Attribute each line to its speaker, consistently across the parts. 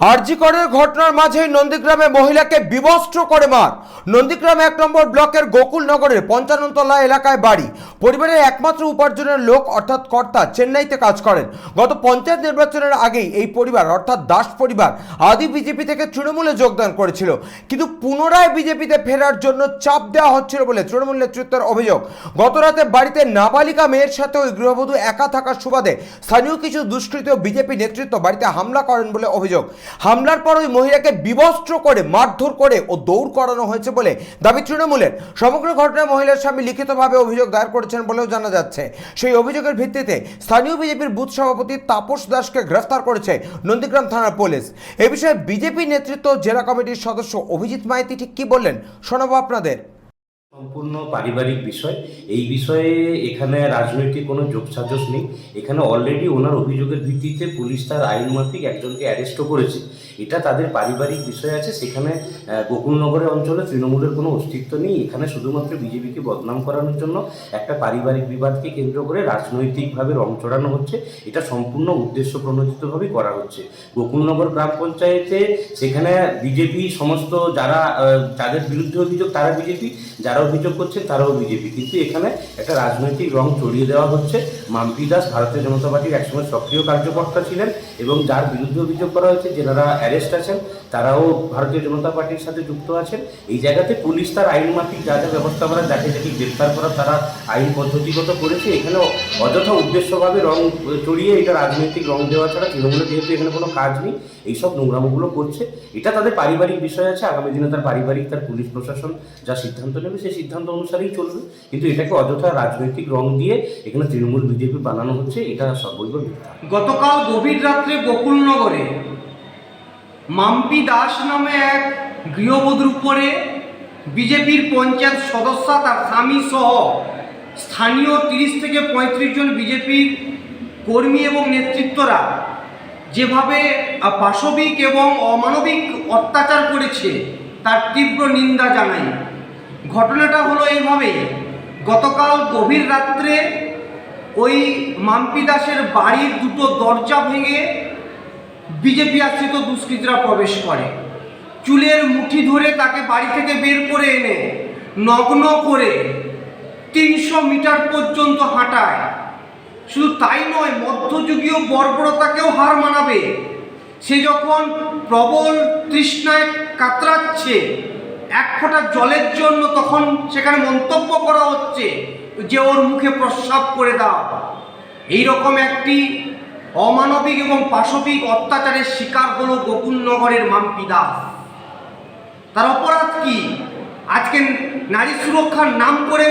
Speaker 1: আরজিকরের ঘটনার মাঝেই নন্দীগ্রামে মহিলাকে বিবস্ত্র করে মার। নন্দীগ্রাম এক নম্বর ব্লকের গোকুলনগরের পঞ্চাননতলা এলাকায় বাড়ি। পরিবারের একমাত্র উপার্জনের লোক, অর্থাৎ কর্তা, চেন্নাইতে কাজ করেন। গত পঞ্চায়েত নির্বাচনের আগেই এই পরিবার, অর্থাৎ দাস পরিবার, আদি বিজেপি থেকে তৃণমূলে যোগদান করেছিল। কিন্তু পুনরায় বিজেপিতে ফেরার জন্য চাপ দেওয়া হচ্ছিল বলে তৃণমূল নেতৃত্বের অভিযোগ। গতরাতে বাড়িতে নাবালিকা মেয়ের সাথে ওই গৃহবধূ একা থাকার সুবাদে স্থানীয় কিছু দুষ্কৃত বিজেপি নেতৃত্ব বাড়িতে হামলা করেন বলে অভিযোগ। হামলার পর ওই মহিলাকে বিবস্ত্র করে, মারধর করে ও দৌড় করানো হয়েছে বলে দাবি তৃণমূলের। সমগ্র ঘটনায় মহিলার স্বামী লিখিতভাবে অভিযোগ দায়ের করেছেন বলেও জানা যাচ্ছে। সেই অভিযোগের ভিত্তিতে স্থানীয় বিজেপির বুথ সভাপতি তাপস দাসকে গ্রেফতার করেছে নন্দীগ্রাম থানার পুলিশ। এ বিষয়ে বিজেপি নেতৃত্ব জেলা কমিটির সদস্য অভিজিৎ মাইতি ঠিক কি বললেন শোনাবো আপনাদের।
Speaker 2: সম্পূর্ণ পারিবারিক বিষয়। এই বিষয়ে এখানে রাজনৈতিক কোনো যোগসাজস নেই। এখানে অলরেডি ওনার অভিযোগের ভিত্তিতে পুলিশ তার আইন মাফিক একজনকে অ্যারেস্টও করেছে। এটা তাদের পারিবারিক বিষয় আছে। সেখানে গোকুলনগরের অঞ্চলে তৃণমূলের কোনো অস্তিত্ব নেই। এখানে শুধুমাত্র বিজেপিকে বদনাম করানোর জন্য একটা পারিবারিক বিবাদকে কেন্দ্র করে রাজনৈতিকভাবে রং চড়ানো হচ্ছে। এটা সম্পূর্ণ উদ্দেশ্য প্রণোদিতভাবেই করা হচ্ছে। গোকুলনগর গ্রাম পঞ্চায়েতে সেখানে বিজেপি সমস্ত যারা যাদের বিরুদ্ধে অভিযোগ তারা বিজেপি। যারা অভিযোগ করছেন, তারাও বিজেপি। কিন্তু এখানে একটা রাজনৈতিক রং চড়িয়ে দেওয়া হচ্ছে। মাম্পি দাস ভারতীয় জনতা পার্টির একসময় সক্রিয় কার্যকর্তা ছিলেন এবং যার বিরুদ্ধে অভিযোগ করা হয়েছে যেনারা অ্যারেস্ট আছেন, তারাও ভারতীয় জনতা পার্টির সাথে যুক্ত আছেন। এই জায়গাতে পুলিশ তার আইন মাফিক যা যা ব্যবস্থা করা যাকে যাকে গ্রেপ্তার করা তারা আইন পদ্ধতিগত করেছে। এখানে অযথা উদ্দেশ্যভাবে রং চড়িয়ে এটা রাজনৈতিক রং দেওয়া ছাড়া তৃণমূলের যেহেতু এখানে কোনো কাজ নেই এইসব নোংরামোগুলো করছে। এটা তাদের পারিবারিক বিষয় আছে, আগামী দিনে তার পারিবারিক, তার পুলিশ প্রশাসন যা সিদ্ধান্ত নেবে সেই সিদ্ধান্ত অনুসারেই চলবে। কিন্তু এটাকে অযথা রাজনৈতিক রং দিয়ে এখানে তৃণমূল বিজেপি বানানো হচ্ছে, এটা সর্বৈব মিথ্যা।
Speaker 3: গতকাল গভীর রাত্রে গোকুলনগরে মাম্পি দাস নামে এক গৃহবধূর উপরে বিজেপির পঞ্চায়েত সদস্য তার স্বামী সহ স্থানীয় তিরিশ থেকে পঁয়ত্রিশ জন বিজেপির কর্মী এবং নেতৃত্বরা যেভাবে পাশবিক এবং অমানবিক অত্যাচার করেছে, তার তীব্র নিন্দা জানাই। ঘটনাটা হলো এইভাবেই গতকাল গভীর রাত্রে ওই মাম্পি দাসের বাড়ির দুটো দরজা ভেঙে বিজেপি আশ্রিত দুষ্কৃতীরা প্রবেশ করে। চুলের মুঠি ধরে তাকে বাড়ি থেকে বের করে এনে নগ্ন করে তিনশো মিটার পর্যন্ত হাঁটায়। শুধু তাই নয়, মধ্যযুগীয় বর্বরতাকেও হার মানাবে। সে যখন প্রবল তৃষ্ণায় কাতরাচ্ছে, এক ফোঁটা জলের জন্য তখন সেখানে মন্তব্য করা হচ্ছে, যে ওর মুখে প্রস্রাব করে দাও। এই রকম একটি অমানবিক এবং পাশবিক অত্যাচারের শিকার হলো গোকুলনগরের মাম্পি দাস। তার অপরাধ কি? আজকে নারী সুরক্ষার নাম করে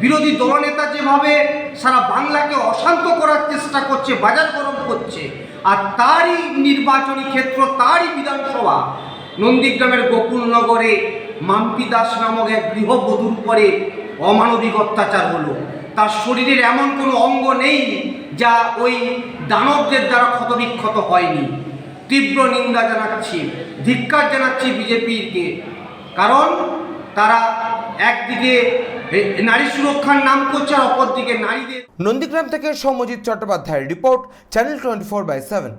Speaker 3: বিরোধী দলনেতা যেভাবে সারা বাংলাকে অশান্ত করার চেষ্টা করছে, বাজার গরম করছে। আর তারই নির্বাচনী ক্ষেত্র, তারই বিধানসভা, নন্দীগ্রামের গোকুলনগরে মাম্পি দাস নামক এক গৃহবধূর উপরে অমানবিক অত্যাচার হলো। তার শরীরের এমন কোনো অঙ্গ নেই যা ওই দানবদের দ্বারা ক্ষতবিক্ষত হয়নি। তীব্র নিন্দা জানাচ্ছি, ধিক্কার জানাচ্ছি বিজেপিকে, কারণ তারা একদিকে নারী সুরক্ষার নাম করছে অপরদিকে নারীদের
Speaker 1: নন্দীগ্রাম থেকে সৌম্যজিৎ চট্টোপাধ্যায়ের report channel twenty four by seven